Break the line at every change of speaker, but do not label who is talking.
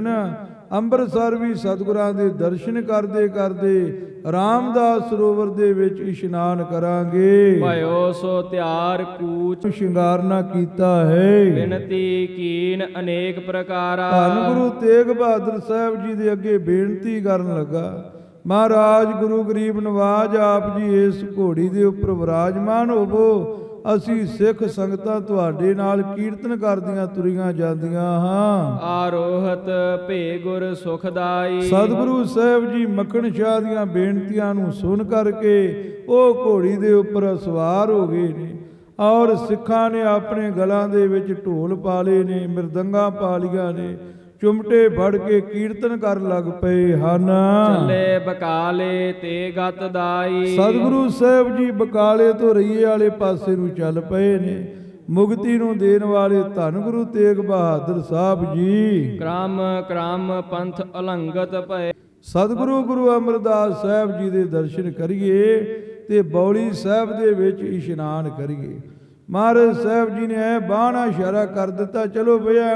ਦਰਸ਼ਨ। ਅੰਮ੍ਰਿਤਸਰ ਵੀ ਸਤਿਗੁਰਾਂ ਦੇ ਦਰਸ਼ਨ ਕਰਦੇ ਕਰਦੇ ਰਾਮਦਾਸ ਸਰੋਵਰ ਦੇ ਵਿੱਚ ਇਸ਼ਨਾਨ ਕਰਾਂਗੇ।
ਭਇਓ ਸੋ ਤਿਆਰ ਕੂਚ।
ਸ਼ਿੰਗਾਰ ਨਾ ਕੀਤਾ ਹੈ।
ਬਿਨਤੀ ਕੀਨ ਅਨੇਕ ਪ੍ਰਕਾਰਾ।
ਧੰਨ ਗੁਰੂ ਤੇਗ ਬਹਾਦਰ ਸਾਹਿਬ ਜੀ ਦੇ ਅੱਗੇ ਬੇਨਤੀ ਕਰਨ ਲੱਗਾ ਮਹਾਰਾਜ ਗੁਰੂ ਗਰੀਬ ਨਵਾਜ ਆਪ ਜੀ ਇਸ ਘੋੜੀ ਦੇ ਉੱਪਰ ਵਿਰਾਜਮਾਨ ਹੋਵੋ। ਅਸੀਂ ਸਿੱਖ ਸੰਗਤਾਂ ਤੁਹਾਡੇ ਨਾਲ ਕੀਰਤਨ ਕਰਦੀਆਂ ਤੁਰੀਆਂ ਜਾਂਦੀਆਂ ਹਾਂ।
ਆਰੋਹਤ ਭੇ ਗੁਰ ਸੁਖਦਾਈ।
ਸਤਿਗੁਰੂ ਸਾਹਿਬ ਜੀ ਮੱਖਣ ਸ਼ਾਹ ਦੀਆਂ ਬੇਨਤੀਆਂ ਨੂੰ ਸੁਣ ਕਰਕੇ ਉਹ ਘੋੜੀ ਦੇ ਉੱਪਰ ਸਵਾਰ ਹੋ ਗਏ ਨੇ ਔਰ ਸਿੱਖਾਂ ਨੇ ਆਪਣੇ ਗਲਾਂ ਦੇ ਵਿੱਚ ਢੋਲ ਪਾ ਲਏ ਨੇ ਮਿਰਦੰਗਾਂ ਪਾ ਲੀਆਂ ਨੇ। ਚੁੰਮਟੇ ਫੜ ਕੇ ਕੀਰਤਨ ਕਰਨ ਲੱਗ ਪਏ ਹਨ।
ਚੱਲੇ ਬਕਾਲੇ ਤੇ ਗਤ ਦਾਈ।
ਸਤਿਗੁਰੂ ਸਾਹਿਬ ਜੀ ਬਕਾਲੇ ਤੋਂ ਰਈਏ ਵਾਲੇ ਪਾਸੇ ਨੂੰ ਚੱਲ ਪਏ ਨੇ। ਮੁਕਤੀ ਨੂੰ ਦੇਣ ਵਾਲੇ ਧੰਨ ਗੁਰੂ ਤੇਗ ਬਹਾਦਰ ਸਾਹਿਬ ਜੀ।
ਕ੍ਰਮ ਕ੍ਰਮ ਪੰਥ ਉਲੰਘਤ ਭਏ।
ਸਤਿਗੁਰੂ ਗੁਰੂ ਅਮਰਦਾਸ ਸਾਹਿਬ ਜੀ ਦੇ ਦਰਸ਼ਨ ਕਰੀਏ ਤੇ ਬੌਲੀ ਸਾਹਿਬ ਦੇ ਵਿੱਚ ਇਸ਼ਨਾਨ ਕਰੀਏ। ਮਹਾਰਾਜ ਸਾਹਿਬ ਜੀ ਨੇ ਇਹ ਬਾਣਾ ਇਸ਼ਾਰਾ ਕਰ ਦਿੱਤਾ ਚਲੋ ਭਈਆ